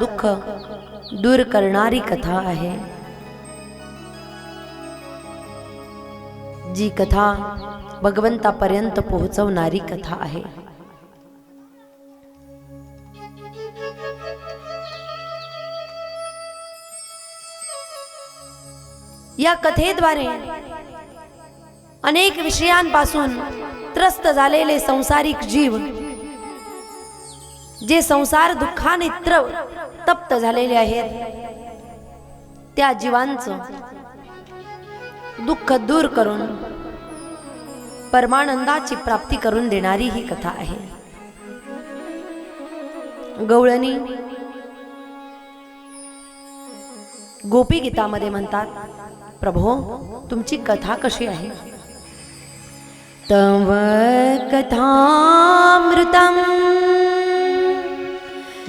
दुःख दूर करणारी कथा आहे. जी कथा भगवंतापर्यंत पोहोचवणारी कथा आहे. या कथेद्वारे अनेक विषयांपासून त्रस्त झालेले संसारिक जीव जे संसार दुःखाने तप्त झालेले आहेत त्या जीवांचं दुःख दूर करून परमानंदाची प्राप्ती करून देणारी ही कथा आहे. गवळणी गोपी गीतामध्ये म्हणतात प्रभो तुमची कथा कशी आहे? तव कथामृतम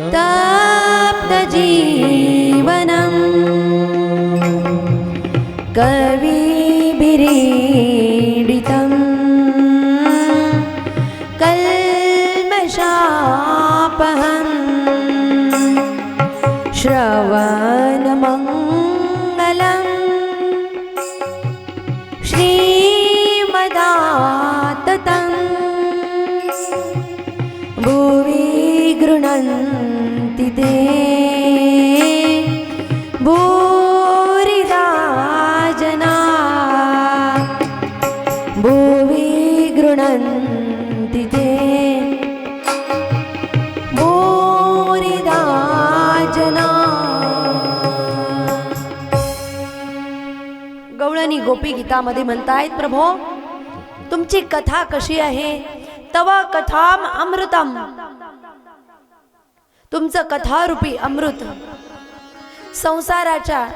प्तजीवनं कविभिरीडितं। कल्मशापहं श्रवणमङ्ग गोपी गीतामध्ये म्हणतायत प्रभो तुमची कथा कशी आहे? तव कथाम अमृतम. तुमचं कथारूपी अमृत. संसाराच्या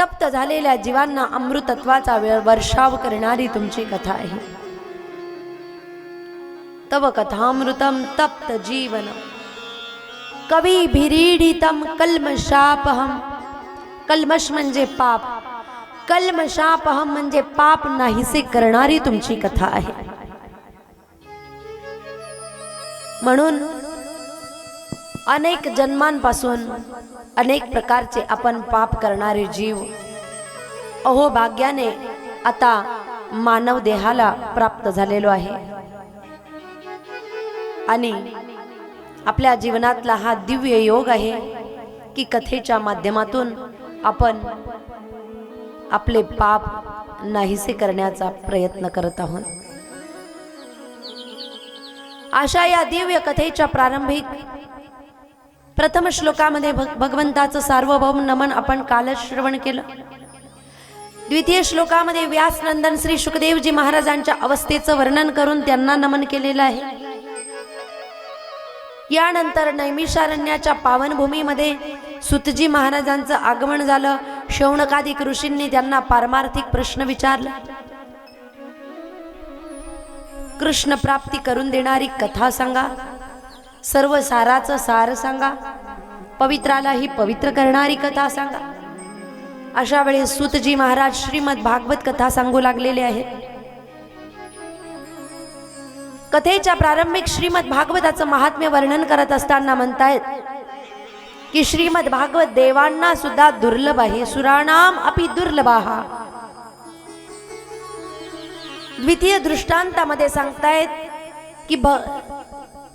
तप्त झालेल्या जीवांना अमृतत्वाचा वर्षाव करणारी तुमची कथा आहे. तव कथामृतम तप्त जीवन. कवी भिरीडितम कल्मशापहम कल्मश म्हणजे पाप. कल्मशापहम म्हणजे पाप नाहीसे करणारी तुमची कथा आहे. म्हणून अनेक जन्मांपासून अनेक प्रकारचे आपण पाप करणारे जीव. अहो भाग्याने आता मानव देहाला प्राप्त झालेलो आहे. आणि आपल्या जीवनातला हा दिव्य योग आहे की कथेच्या माध्यमातून आपण आपले पाप नाहीसे करण्याचा प्रयत्न करत आहोत. अशा या दिव्य कथेच्या प्रारंभिक प्रथम श्लोकामध्ये भगवंताचं सार्वभौम नमन आपण कालच श्रवण केलं. द्वितीय श्लोकामध्ये व्यासनंदन श्री सुखदेवजी महाराजांच्या अवस्थेचं वर्णन करून त्यांना नमन केलेलं आहे. यानंतर नैमिषारण्याच्या पावनभूमीमध्ये सुतजी महाराजांचं आगमन झालं. शौनकादिक ऋषींनी त्यांना पारमार्थिक प्रश्न विचारला. कृष्ण प्राप्ती करून देणारी कथा सांगा. सर्व साराचं सार सांगा. पवित्रालाही पवित्र करणारी कथा सांगा. अशा वेळी सुतजी महाराज श्रीमद भागवत कथा सांगू लागलेले आहेत. कथेच्या प्रारंभिक श्रीमद भागवताचं महात्म्य वर्णन करत असताना म्हणतायत की श्रीमद भागवत देवांना सुद्धा दुर्लभ आहे. सुराणाम अपि दुर्लभाहा द्वितीय दृष्टांतामध्ये सांगतायत की भ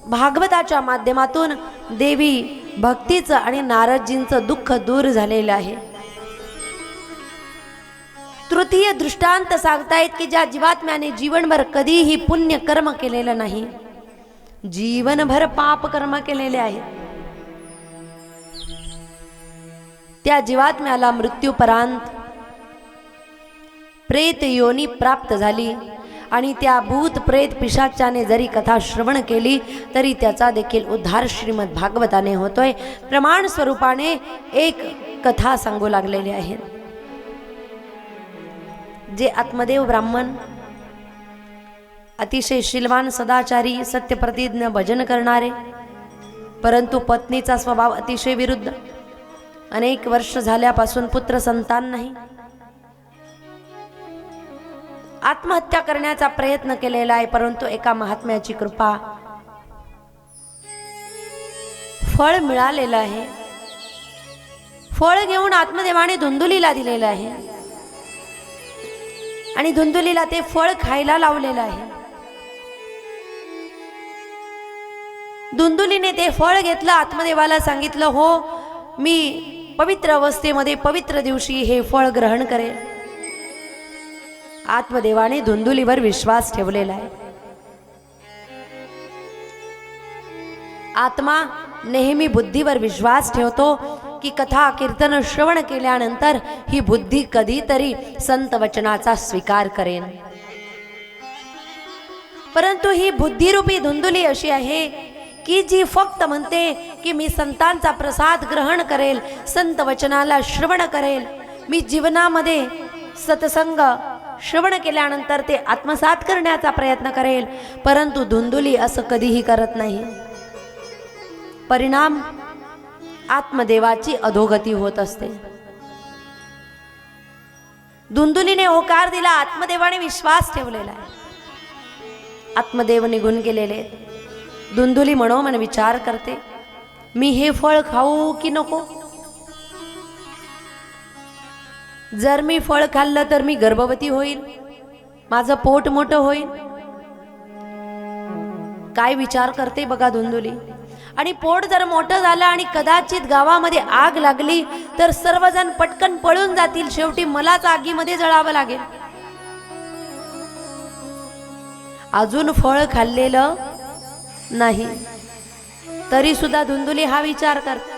भागवताच्या माध्यमातून देवी भक्तीचं आणि नारदजींचं दुःख दूर झालेलं आहे. तृतीय दृष्टांत सांगतायत की ज्या जीवात्म्याने जीवनभर कधीही पुण्य कर्म केलेलं नाही जीवनभर पाप कर्म केलेले आहेत त्या जीवात्म्याला मृत्यूपरांत प्रेत योनी प्राप्त झाली. आणि त्या भूत प्रेत पिशाच्याने जरी कथा श्रवण केली तरी त्याचा देखील उद्धार श्रीमद भागवताने होतोय. प्रमाण स्वरूपाने एक कथा सांगू लागलेली आहे. जे आत्मदेव ब्राह्मण अतिशय शिलवान सदाचारी सत्यप्रतिज्ञ भजन करणारे परंतु पत्नीचा स्वभाव अतिशय विरुद्ध अनेक वर्ष झाल्यापासून पुत्र संतान नाही. आत्महत्या करण्याचा प्रयत्न केलेला आहे परंतु एका महात्म्याची कृपा. फळ मिळालेलं आहे. फळ घेऊन आत्मदेवाने धुंदुलीला दिलेलं आहे. आणि धुंदुलीला ते फळ खायला लावलेलं आहे. धुंदुलीने ते फळ घेतलं आत्मदेवाला सांगितलं हो मी पवित्र अवस्थेमध्ये पवित्र दिवशी हे फळ ग्रहण करेल आत्मदेवाने धुंदुलीवर विश्वास ठेवलेला आहे. आत्मा नेहमी बुद्धीवर विश्वास ठेवतो की कथा कीर्तन श्रवण केल्यानंतर ही बुद्धी कधीतरी संत वचनाचा स्वीकार करेन. परंतु ही बुद्धिरूपी धुंदुली अशी आहे की जी फक्त म्हणते की मी संतांचा प्रसाद ग्रहण करेल संत वचनाला श्रवण करेल मी जीवनामध्ये सत्संग श्रवण केल्यानंतर ते आत्मसात करण्याचा प्रयत्न करेल. परंतु धुंदुली असं कधीही करत नाही. परिणाम आत्मदेवाची अधोगती होत असते. धुंदुलीने होकार दिला आत्मदेवाने विश्वास ठेवलेला आहे. आत्मदेव निघून गेलेले. धुंदुली धुंदुली मनोमन विचार करते. मी हे फळ खाऊ की नको? जर मी फळ खाल्लं तर मी गर्भवती होईल माझं पोट मोठं होईल काय विचार करते बघा धुंदुली. आणि पोट जर मोठं झालं आणि कदाचित गावामध्ये आग लागली तर सर्वजण पटकन पळून जातील. शेवटी मलाच आगीमध्ये जळावं लागेल. अजून फळ खाल्लेलं नाही. तरी सुद्धा धुंदुली हा विचार करते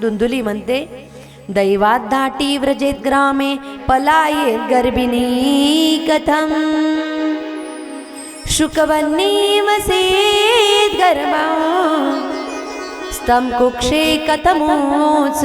धुंदुली म्हणते दैवात दाटी व्रजेत ग्रामे पलायेत गर्भिणी कथम शुकवन्नी वसेत गर्भा स्तम कुक्षे कथमोत्सृजेत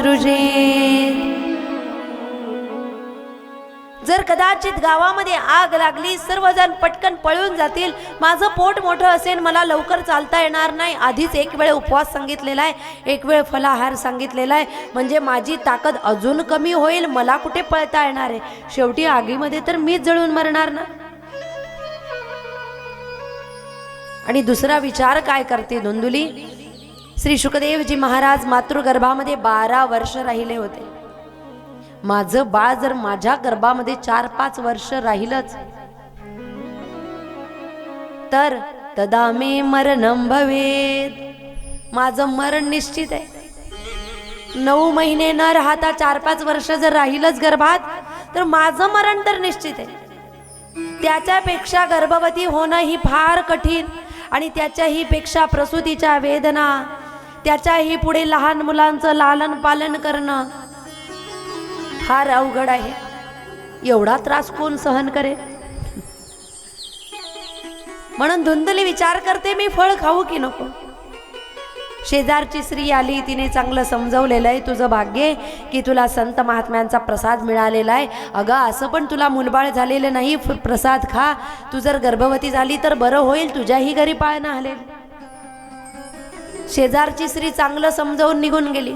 जर कदाचित गावामध्ये आग लागली सर्वजण पटकन पळून जातील. माझं पोट मोठं असेल मला लवकर चालता येणार नाही. आधीच एक वेळ उपवास सांगितलेला आहे. एक वेळ फलाहार सांगितलेला आहे. म्हणजे माझी ताकद अजून कमी होईल मला कुठे पळता येणार आहे? शेवटी आगीमध्ये तर मीच जळून मरणार ना? आणि दुसरा विचार काय करते धुंदुली? श्री शुकदेवजी महाराज मातृगर्भामध्ये बारा वर्ष राहिले होते. माझं बाळ जर माझ्या गर्भामध्ये चार पाच वर्ष राहिलंच तर तदा मी मरणम भवेद माझं मरण निश्चित आहे. नऊ महिने न राहता चार पाच वर्ष जर राहिलंच गर्भात तर माझं मरण तर निश्चित आहे. त्याच्यापेक्षा गर्भवती होणं ही फार कठीण आणि त्याच्याही पेक्षा प्रसूतीच्या वेदना त्याच्याही पुढे लहान मुलांचं लालन पालन करणं फार अवघड आहे. एवढा त्रास कोण सहन करेल? म्हणून धुंदली विचार करते मी फळ खाऊ की नको? शेजारची स्त्री आली तिने चांगलं समजवलेलं आहे. तुझं भाग्य की तुला संत महात्म्यांचा प्रसाद मिळालेला आहे. अगं असं पण तुला मुलबाळ झालेलं नाही. फ- प्रसाद खा. तू जर गर्भवती झाली तर बरं होईल तुझ्याही घरी पाळणं आले शेजारची स्त्री चांगलं समजावून निघून गेली.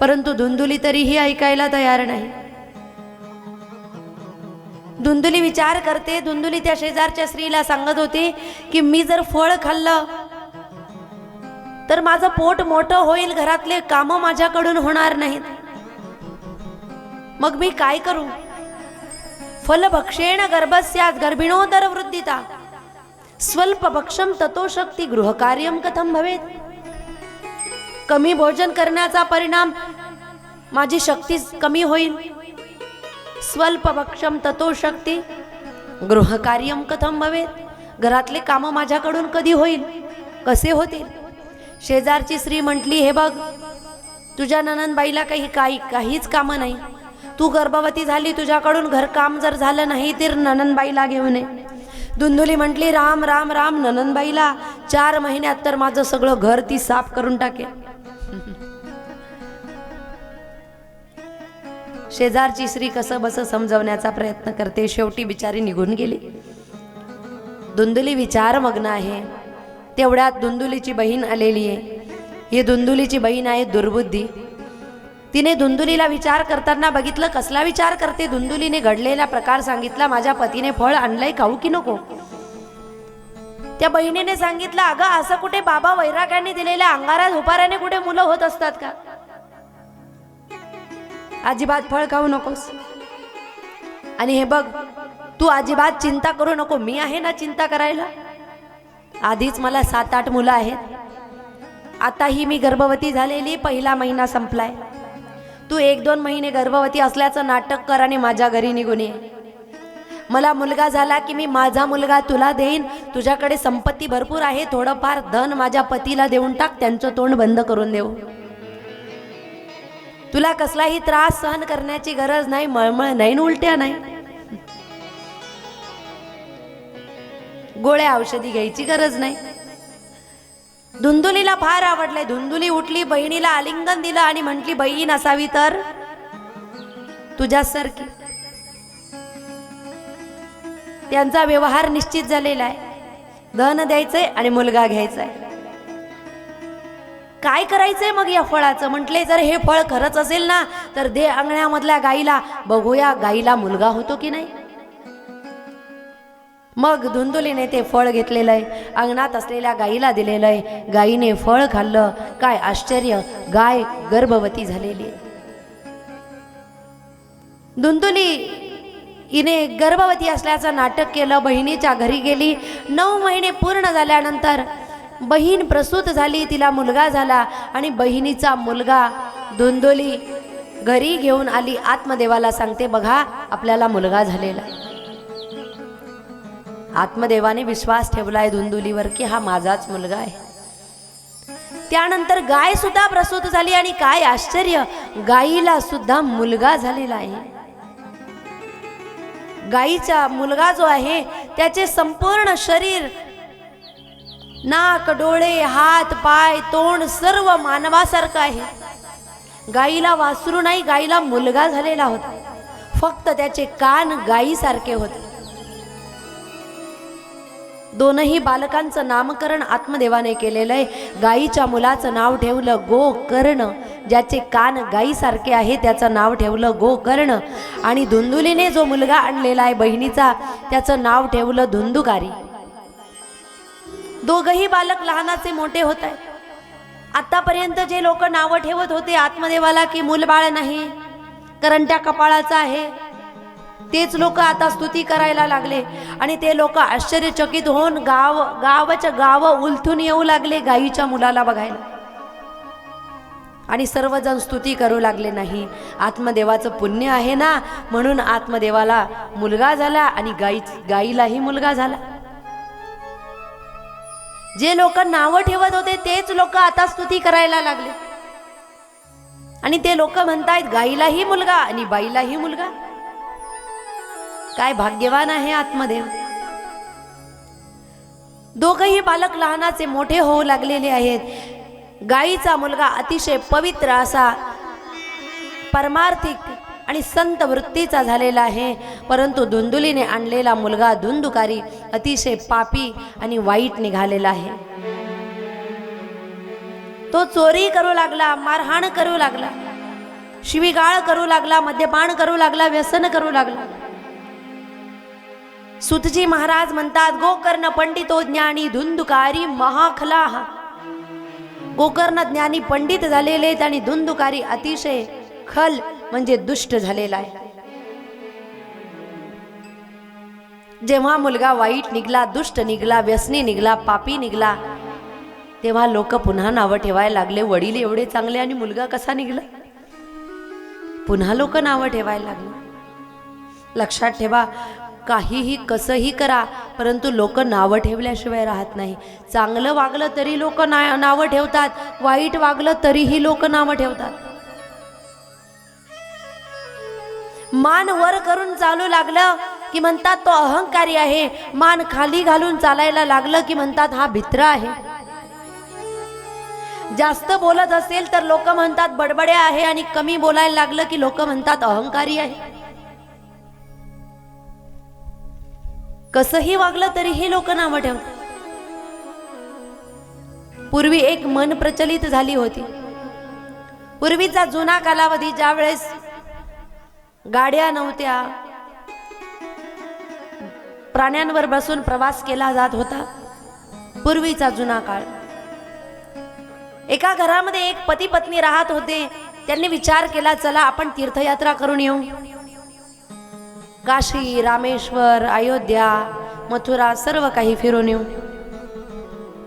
परंतु धुंदुली तरीही ऐकायला तयार नाही. धुंदुली विचार करते धुंदुली त्या शेजारच्या स्त्रीला सांगत होती की मी जर फळ खाल्लं तर माझं पोट मोठं होईल घरातले कामं माझ्याकडून होणार नाहीत. मग मी काय करू? फलभक्षेण गर्भस्यात गर्भिणोदर वृद्धिता स्वल्प भक्षम ततो शक्ती गृहकार्यम कथम भवेत? कमी भोजन करण्याचा परिणाम माझी शक्ती कमी होईल. स्वल्प भक्षम ततो शक्ती गृहकार्यम कथम भवेत. घरातले कामं माझ्याकडून कधी होईल? कसे होतील? शेजारची स्त्री म्हटली हे बघ तुझ्या ननंदबाईला काही काही काहीच कामं नाही. तू गर्भवती झाली तुझ्याकडून घरकाम जर झालं नाही तर ननंदबाईला घेऊन ये. दुंदुली म्हटली राम राम राम ननंदबाईला चार महिन्यात तर माझं सगळं घर ती साफ करून टाकेल शेजारची स्त्री कसं बसं समजवण्याचा प्रयत्न करते शेवटी बिचारी निघून गेली. धुंदुली विचार मग्न आहे. तेवढ्यात धुंदुलीची बहीण आलेली आहे. ही धुंदुलीची बहीण आहे दुर्बुद्धी. तिने धुंदुलीला विचार करताना बघितलं कसला विचार करते? धुंदुलीने घडलेला प्रकार सांगितला माझ्या पतीने फळ आणलंय खाऊ की नको? त्या बहिणीने सांगितलं अगं असं कुठे बाबा वैराग्याने दिलेल्या अंगारा झोपाऱ्याने कुठे मुलं होत असतात का? अजिबात फळ खाऊ नकोस. आणि हे बघ तू अजिबात चिंता करू नको. मी आहे ना चिंता करायला? आधीच मला सात आठ मुलं आहेत. आताही मी गर्भवती झालेली पहिला महिना संपलाय. तू एक दोन महिने गर्भवती असल्याचं नाटक कर आणि माझ्या घरी निघून ये. मला मुलगा झाला की मी माझा मुलगा तुला देईन. तुझ्याकडे संपत्ती भरपूर आहे. थोडंफार धन माझ्या पतीला देऊन टाक. त्यांचं तोंड बंद करून देऊ. तुला कसलाही त्रास सहन करण्याची गरज नाही मळमळ नाही उलट्या नाही. गोळ्या औषधी घ्यायची गरज नाही. धुंदुलीला फार आवडलंय. धुंदुली उठली बहिणीला आलिंगन दिलं आणि म्हटली बहीण असावी तर तुझ्यासारखी. त्यांचा व्यवहार निश्चित झालेला आहे. धन द्यायचंय आणि मुलगा घ्यायचा आहे काय करायचंय मग या फळाचं? म्हटले जर हे फळ खरंच असेल ना तर दे अंगण्यामधल्या गाईला. बघूया गाईला मुलगा होतो की नाही? मग धुंदुलीने ते फळ घेतलेलं आहे. अंगणात असलेल्या गाईला दिलेलं आहे. गाईने फळ खाल्लं. काय आश्चर्य! गाय गर्भवती झालेली आहे. धुंदुली हिने गर्भवती असल्याचं नाटक केलं. बहिणीच्या घरी गेली. नऊ महिने पूर्ण झाल्यानंतर बहीण प्रसूत झाली तिला मुलगा झाला आणि बहिणीचा मुलगा धुंदुली घरी घेऊन आली. आत्मदेवाला सांगते बघा आपल्याला मुलगा झालेला आहे. आत्मदेवाने विश्वास ठेवलाय धुंदुलीवर की हा माझाच मुलगा आहे. त्यानंतर गाय सुद्धा प्रसूत झाली आणि काय आश्चर्य गायीला सुद्धा मुलगा झालेला आहे. गायीचा मुलगा जो आहे त्याचे संपूर्ण शरीर नाक डोळे हात पाय तोंड सर्व मानवासारखं आहे. गाईला वासरू नाही गाईला मुलगा झालेला होता. फक्त त्याचे कान गायीसारखे होते. दोनही बालकांचं नामकरण आत्मदेवाने केलेलं आहे. गायीच्या मुलाचं नाव ठेवलं गो कर्ण ज्याचे कान गायीसारखे आहे त्याचं नाव ठेवलं गो कर्ण आणि धुंदुलीने जो मुलगा आणलेला आहे बहिणीचा त्याचं नाव ठेवलं धुंदुकारी. दोघही बालक लहानाचे मोठे होत आहे आतापर्यंत जे लोक नावं ठेवत होते आत्मदेवाला की मूलबाळ नाही करंट्या कपाळाचा आहे तेच लोक आता स्तुती करायला लागले. आणि ते लोक आश्चर्यचकित होऊन गाव गावच्या गाव उलथून येऊ लागले गायीच्या मुलाला बघायला. आणि सर्वजण स्तुती करू लागले नाही आत्मदेवाचं पुण्य आहे ना? म्हणून आत्मदेवाला मुलगा झाला आणि गाई गाईलाही मुलगा झाला. जे लोक नावं ठेवत होते तेच लोक आता स्तुती करायला लागले. आणि ते लोक म्हणतायत गाईलाही मुलगा आणि बाईलाही मुलगा. काय भाग्यवान आहे आत्मदेव. दोघही बालक लहानाचे मोठे होऊ लागलेले आहेत. गाईचा मुलगा अतिशय पवित्र असा परमार्थिक आणि संत वृत्तीचा झालेला आहे. परंतु धुंदुलीने आणलेला मुलगा धुंदुकारी अतिशय पापी आणि वाईट निघालेला आहे. तो चोरी करू लागला मारहाण करू लागला शिवीगाळ करू लागला मद्यपान करू लागला व्यसन करू लागला. सुतजी महाराज म्हणतात गोकर्ण पंडितो ज्ञानी धुंदुकारी महाखला गोकर्ण ज्ञानी पंडित झालेले आहेत आणि धुंदुकारी अतिशय खल म्हणजे दुष्ट झालेला आहे. जेव्हा मुलगा वाईट निघला दुष्ट निघला व्यसनी निघला पापी निघला तेव्हा लोक पुन्हा नावं ठेवायला लागले. वडील एवढे चांगले आणि मुलगा कसा निघला? पुन्हा लोक नावं ठेवायला लागले. लक्षात ठेवा काहीही कसंही करा परंतु लोक नावं ठेवल्याशिवाय राहत नाही. चांगलं वागलं तरी लोक ना नावं ठेवतात वाईट वागलं तरीही लोक नावं ठेवतात. मान वर करून चालू लागलं की म्हणतात तो अहंकारी आहे. मान खाली घालून चालायला लागलं की म्हणतात हा भित्र आहे. जास्त बोलत असेल तर लोक म्हणतात बडबड्या आहे आणि कमी बोलायला लागलं की लोक म्हणतात अहंकारी आहे. कसंही वागलं तरीही लोक नावं ठेवतात. पूर्वी एक मन प्रचलित झाली होती. पूर्वीचा जुना कालावधी ज्या वेळेस गाड्या नव्हत्या. प्राण्यांवर बसून प्रवास केला जात होता. पूर्वीचा जुना काळ. एका घरामध्ये एक पती पत्नी राहत होते. त्यांनी विचार केला चला आपण तीर्थयात्रा करून येऊ. काशी रामेश्वर अयोध्या मथुरा सर्व काही फिरून येऊ.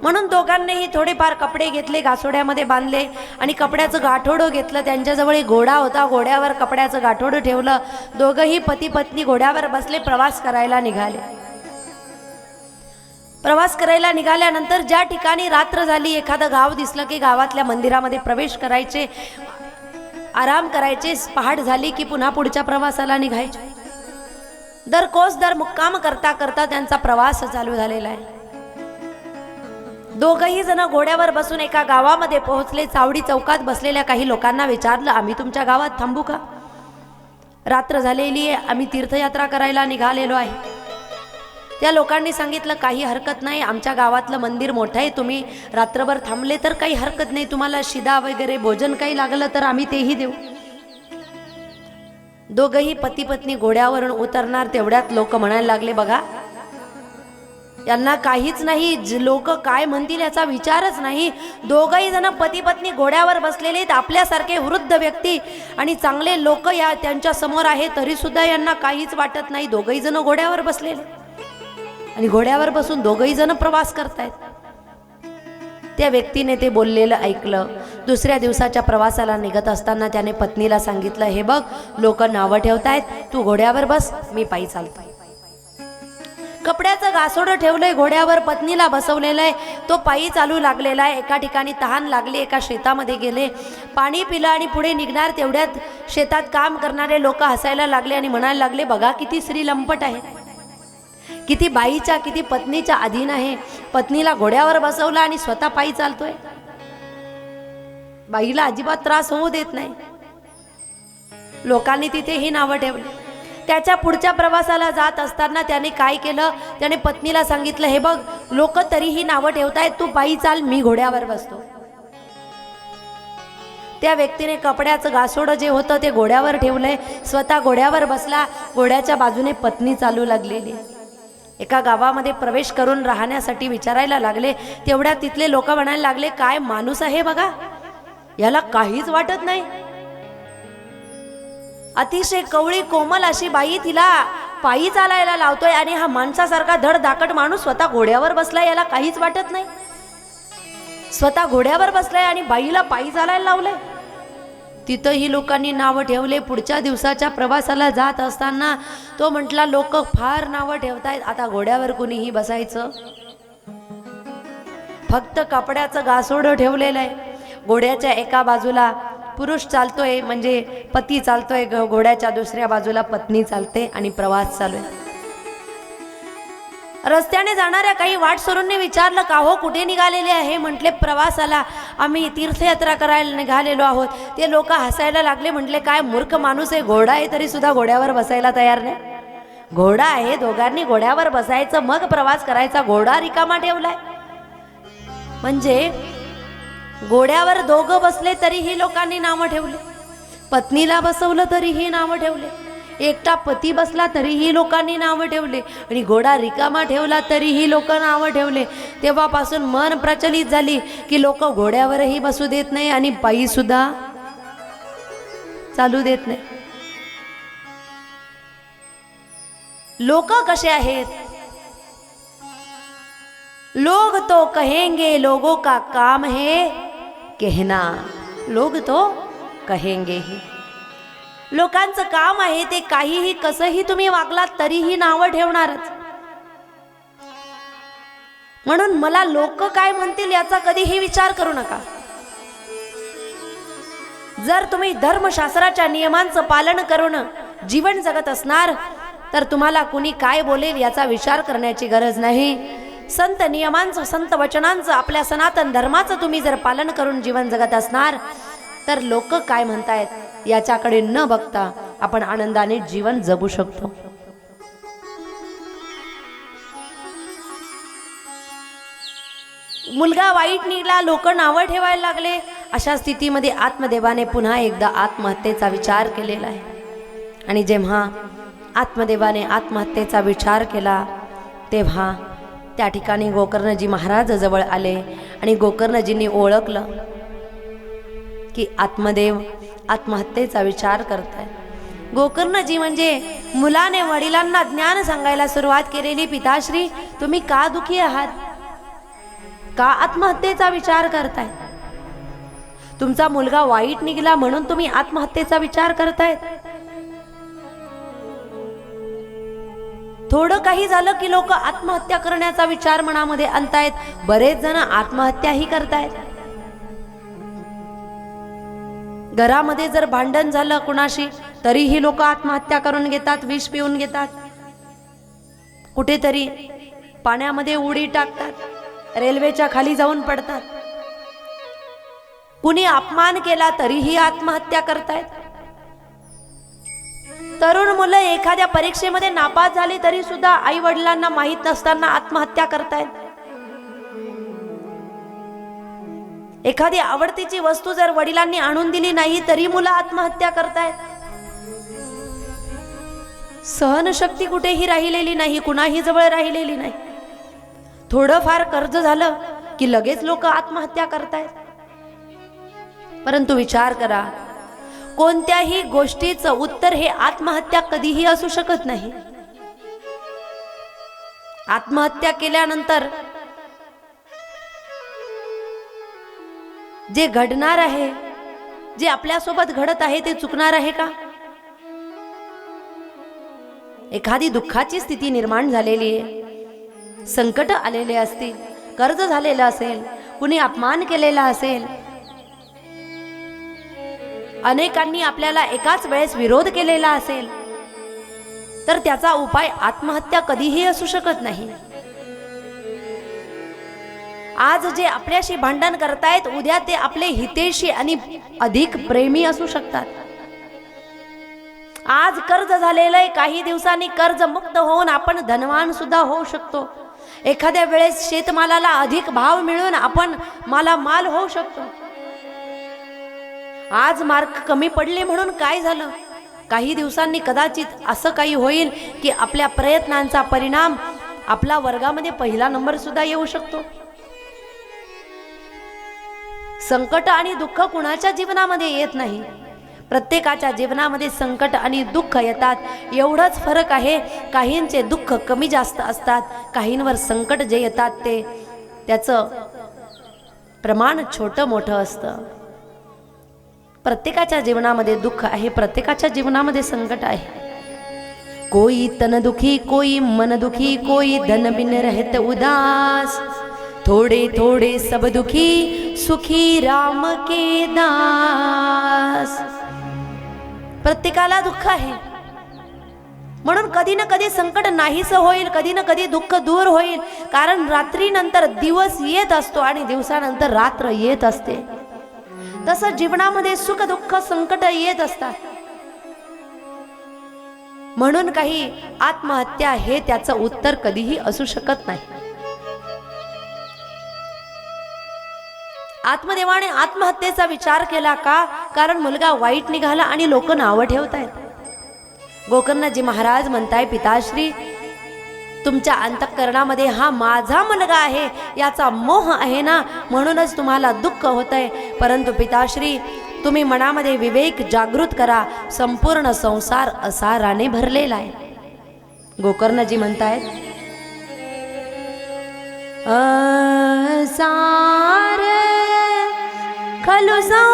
म्हणून दोघांनीही थोडेफार कपडे घेतले गासोड्यामध्ये बांधले आणि कपड्याचं गाठोडं घेतलं. त्यांच्याजवळ एक घोडा होता. घोड्यावर कपड्याचं गाठोडं ठेवलं. दोघंही पती पत्नी घोड्यावर बसले प्रवास करायला निघाले. प्रवास करायला निघाल्यानंतर ज्या ठिकाणी रात्र झाली एखादं गाव दिसलं की गावातल्या मंदिरामध्ये प्रवेश करायचे आराम करायचे पहाट झाली की पुन्हा पुढच्या प्रवासाला निघायचे. दर कोस दर मुक्काम करता करता त्यांचा प्रवास चालू झालेला आहे. दोघही जण घोड्यावर बसून एका गावामध्ये पोहोचले. चावडी चौकात बसलेल्या काही लोकांना विचारलं आम्ही तुमच्या गावात थांबू का? रात्र झालेली आहे. आम्ही तीर्थयात्रा करायला निघालेलो आहे. त्या लोकांनी सांगितलं काही हरकत नाही. आमच्या गावातलं मंदिर मोठं आहे. तुम्ही रात्रभर थांबले तर काही हरकत नाही. तुम्हाला शिदा वगैरे भोजन काही लागलं तर आम्ही तेही देऊ. दोघही पती पत्नी घोड्यावरून उतरणार तेवढ्यात लोक म्हणायला लागले बघा यांना काहीच नाही. लोक काय म्हणतील याचा विचारच नाही. दोघही जण पती पत्नी घोड्यावर बसलेले आहेत आपल्यासारखे वृद्ध व्यक्ती आणि चांगले लोक या त्यांच्यासमोर आहे तरी सुद्धा यांना काहीच वाटत नाही. दोघही जण घोड्यावर बसलेले आणि घोड्यावर बसून दोघही जण प्रवास करतायत. त्या व्यक्तीने ते बोललेलं ऐकलं. दुसऱ्या दिवसाच्या प्रवासाला निघत असताना त्याने पत्नीला सांगितलं हे बघ लोक नावं ठेवतायत तू घोड्यावर बस मी पायी चालतोय कपड्याचं गासोडं ठेवलंय घोड्यावर पत्नीला बसवलेलं आहे. तो पायी चालू लागलेला आहे. एका ठिकाणी तहान लागली एका शेतामध्ये गेले. पाणी पिलं आणि पुढे निघणार तेवढ्यात शेतात काम करणारे लोक हसायला लागले आणि म्हणायला लागले बघा किती स्त्री लंपट आहे. किती बाईच्या किती पत्नीच्या अधीन आहे. पत्नीला घोड्यावर बसवलं आणि स्वतः पायी चालतोय. बाईला अजिबात त्रास होऊ देत नाही. लोकांनी तिथे ही नावं ठेवली. त्याच्या पुढच्या प्रवासाला जात असताना त्याने काय केलं? त्याने पत्नीला सांगितलं हे बघ लोक तरीही नावं ठेवतायत तू पायी चाल मी घोड्यावर बसतो. त्या व्यक्तीने कपड्याचं गासोडं जे होतं ते घोड्यावर ठेवलंय स्वतः घोड्यावर बसला घोड्याच्या बाजूने पत्नी चालू लागलेली. एका गावामध्ये प्रवेश करून राहण्यासाठी विचारायला लागले तेवढ्या तिथले लोक म्हणायला लागले काय माणूस आहे बघा? याला काहीच वाटत नाही. अतिशय कवळी कोमल अशी बाई तिला पायी चालायला लावतोय आणि हा माणसासारखा धड धाकट माणूस स्वतः घोड्यावर बसलाय याला काहीच वाटत नाही. स्वतः घोड्यावर बसलाय आणि बाईला पायी चालायला लावलंय. तिथंही लोकांनी नावं ठेवले. पुढच्या दिवसाच्या प्रवासाला जात असताना तो म्हटला लोक फार नावं ठेवतायत. आता घोड्यावर कुणीही बसायचं. फक्त कपड्याचं गासोडं ठेवलेलं आहे. घोड्याच्या एका बाजूला पुरुष चालतोय म्हणजे पती चालतोय घोड्याच्या दुसऱ्या बाजूला पत्नी चालते आणि प्रवास चालू आहे. रस्त्याने जाणाऱ्या काही वाट सरूंनी विचारलं का हो कुठे निघालेले आहे? म्हटले प्रवासाला आम्ही तीर्थयात्रा करायला निघालेलो आहोत. ते लोक हसायला लागले म्हटले काय मूर्ख माणूस आहे घोडा आहे तरी सुद्धा घोड्यावर बसायला तयार नाही. घोडा आहे दोघांनी घोड्यावर बसायचं मग प्रवास करायचा घोडा रिकामा ठेवलाय. म्हणजे घोड्यावर दोघं बसले तरीही लोकांनी नावं ठेवले. पत्नीला बसवलं तरीही नावं ठेवले. एकटा पती बसला तरीही लोकांनी नावं ठेवले. आणि घोडा रिकामा ठेवला तरीही लोक नावं ठेवले. तेव्हापासून मन प्रचलित झाली की लोक घोड्यावरही बसू देत नाही आणि पायी सुद्धा चालू देत नाही. लोक कसे आहेत? लोग तो कहेंगे लोगों का काम है? कहना। लोग तो कहेंगे ही। लोकांचं काम आहे ते काहीही कसंही तुम्ही वागलात तरीही नावं ठेवणारच. म्हणून मला लोक काय म्हणतील याचा कधीही विचार करू नका. जर तुम्ही धर्मशास्त्राच्या नियमांचं पालन करून जीवन जगत असणार तर तुम्हाला कुणी काय बोलेल याचा विचार करण्याची गरज नाही. संत नियमांचं संत वचनांचं आपल्या सनातन धर्माचं तुम्ही जर पालन करून जीवन जगत असणार तर लोक काय म्हणतायत? याच्याकडे न बघता आपण आनंदाने जीवन जगू शकतो. मुलगा वाईट निघला लोक नावं ठेवायला लागले. अशा स्थितीमध्ये आत्मदेवाने पुन्हा एकदा आत्महत्येचा विचार केलेला आहे. आणि जेव्हा आत्मदेवाने आत्महत्येचा विचार केला तेव्हा त्या ठिकाणी गोकर्णजी महाराज जवळ आले आणि गोकर्णजींनी ओळखलं की आत्मदेव आत्महत्येचा विचार करत आहे गोकर्णजी म्हणजे मुलाने वडिलांना ज्ञान सांगायला सुरुवात केलेली पिताश्री तुम्ही का दुखी आहात? का आत्महत्येचा विचार करताय? तुमचा मुलगा वाईट निघाला म्हणून तुम्ही आत्महत्येचा विचार करतायत? थोडं काही झालं की लोक आत्महत्या करण्याचा विचार मनामध्ये आणतायत. बरेच जण आत्महत्याही करतायत. घरामध्ये जर भांडण झालं कुणाशी तरीही लोक आत्महत्या करून घेतात विष पिऊन घेतात. कुठेतरी पाण्यामध्ये उडी टाकतात रेल्वेच्या खाली जाऊन पडतात. कुणी अपमान केला तरीही आत्महत्या करतायत. तरुण मुलं एखाद्या परीक्षेमध्ये नापास झाली तरी सुद्धा आई वडिलांना माहीत नसताना आत्महत्या करतायत. एखादी आवडतीची वस्तू जर वडिलांनी आणून दिली नाही तरी मुलं आत्महत्या करतायत. सहनशक्ती कुठेही राहिलेली नाही कुणाही जवळ राहिलेली नाही. थोडंफार कर्ज झालं की लगेच लोक आत्महत्या करतायत. परंतु विचार करा कोणत्याही गोष्टीचं उत्तर हे आत्महत्या कधीही असू शकत नाही. आत्महत्या केल्यानंतर जे घडणार आहे जे आपल्यासोबत घडत आहे ते चुकणार आहे का? एखादी दुःखाची स्थिती निर्माण झालेली आहे संकट आलेले असतील कर्ज झालेलं असेल कुणी अपमान केलेला असेल अनेकांनी आपल्याला एकाच वेळेस विरोध केलेला असेल तर त्याचा उपाय आत्महत्या कधीही असू शकत नाही. आज जे आपल्याशी भांडण करतायत उद्या ते आपले हितेशी आणि अधिक प्रेमी असू शकतात. आज कर्ज झालेलं आहे काही दिवसांनी कर्ज मुक्त होऊन आपण धनवान सुद्धा होऊ शकतो. एखाद्या वेळेस शेतमालाला अधिक भाव मिळून आपण मला माल होऊ शकतो. आज मार्क कमी पडले म्हणून काय झालं? काही दिवसांनी कदाचित असं काही होईल की आपल्या प्रयत्नांचा परिणाम आपला वर्गामध्ये पहिला नंबर सुद्धा येऊ शकतो. संकट आणि दुःख कुणाच्या जीवनामध्ये येत नाही? प्रत्येकाच्या जीवनामध्ये संकट आणि दुःख येतात. एवढंच फरक आहे काहींचे दुःख कमी जास्त असतात काहींवर संकट जे येतात ते त्याचं प्रमाण छोटं मोठं असतं. प्रत्येकाच्या जीवनामध्ये दुःख आहे प्रत्येकाच्या जीवनामध्ये संकट आहे. कोई तन दुखी कोई मन दुखी कोई धन बिन रहत उदास. थोडे थोडे सब दुखी सुखी राम के दास. प्रत्येकाला दुःख आहे. म्हणून कधी ना कधी संकट नाहीस होईल कधी ना कधी दुःख दूर होईल. कारण रात्रीनंतर दिवस येत असतो आणि दिवसानंतर रात्र येत असते. तसं जीवनामध्ये सुख दुःख संकट येत असतात. म्हणून काही आत्महत्या हे त्याचं उत्तर कधीही असू शकत नाही. आत्मदेवाने आत्महत्येचा विचार केला का? कारण मुलगा वाईट निघाला आणि लोक नावं ठेवत आहेत गोकर्णजी महाराज म्हणताय पिताश्री तुमच्या अंतःकरणामध्ये हा माझा मुलगा आहे याचा मोह आहे ना? म्हणूनच तुम्हाला दुःख होत आहे परंतु पिताश्री तुम्ही मनामध्ये विवेक जागृत करा. संपूर्ण संसार असाराने भरलेला आहे. गोकर्णजी म्हणतायत असार खलु संसारो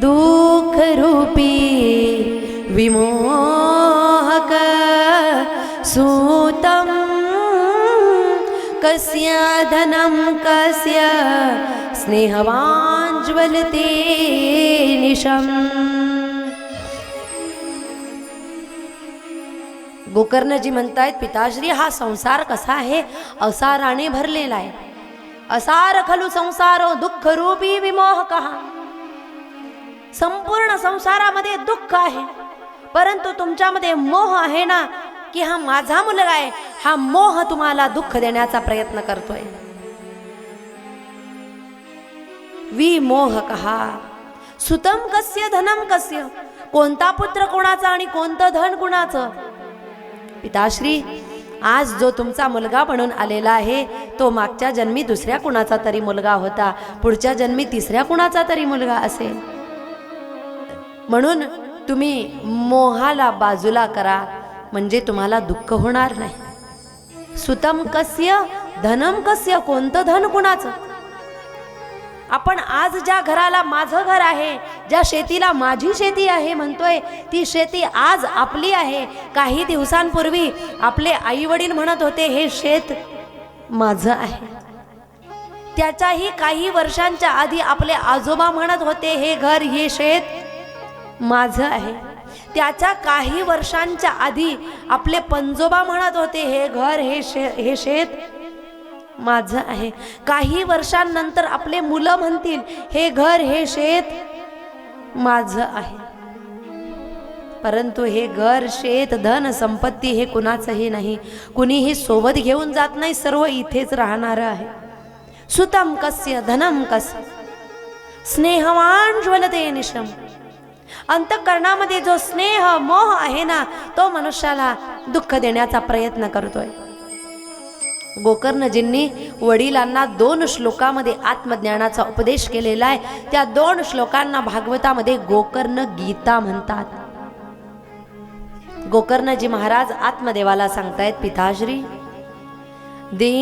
दुःख रूपी विमो सूतं कस्य धनं कस्य स्नेहवाञ्ज्वलते निशम्। गोकर्णजी म्हणतायत पिताश्री हा संसार कसा आहे? असाराने भरलेला आहे. असार खलू संसारो दुःख रूपी विमोहक संपूर्ण संसारामध्ये दुःख आहे परंतु तुमच्यामध्ये मोह आहे ना की हा माझा मुलगा आहे हा मोह तुम्हाला दुःख देण्याचा प्रयत्न करतोय. विमोह कहा सुतम कस्य धनम कस्य कोणता पुत्र कोणाचा आणि कोणतं धन कुणाचं? पिताश्री आज जो तुमचा मुलगा म्हणून आलेला आहे तो मागच्या जन्मी दुसऱ्या कुणाचा तरी मुलगा होता पुढच्या जन्मी तिसऱ्या कुणाचा तरी मुलगा असेल. म्हणून तुम्ही मोहाला बाजूला करा म्हणजे तुम्हाला दुःख होणार नाही. सुतम कस्य धनम कस्य कोणतं धन कुणाचं? आपण आज ज्या घराला माझं घर आहे ज्या शेतीला माझी शेती आहे म्हणतोय ती शेती आज आपली आहे. काही दिवसांपूर्वी आपले आई वडील म्हणत होते हे शेत माझं आहे. त्याच्याही काही वर्षांच्या आधी आपले आजोबा म्हणत होते हे घर हे शेत माझं आहे. त्याच्या काही वर्षांच्या आधी आपले पंजोबा म्हणत होते हे घर हे शे हे शेत माझं आहे. काही वर्षांनंतर आपले मुलं म्हणतील हे घर हे शेत माझं आहे. परंतु हे घर शेत धन संपत्ती हे कुणाचंही नाही. कुणीही सोबत घेऊन जात नाही सर्व इथेच राहणार आहे. सुतम कस्य धनम कस्य स्नेहवान ज्वलते निशम. अंतकरणामध्ये जो स्नेह मोह आहे ना तो मनुष्याला दुःख देण्याचा प्रयत्न करतोय. गोकर्णजींनी वडिलांना दोन श्लोकामध्ये आत्मज्ञानाचा उपदेश केलेला आहे. त्या दोन श्लोकांना भागवतामध्ये गोकर्ण गीता म्हणतात. गोकर्णजी महाराज आत्मदेवाला सांगतायत पिताश्री दे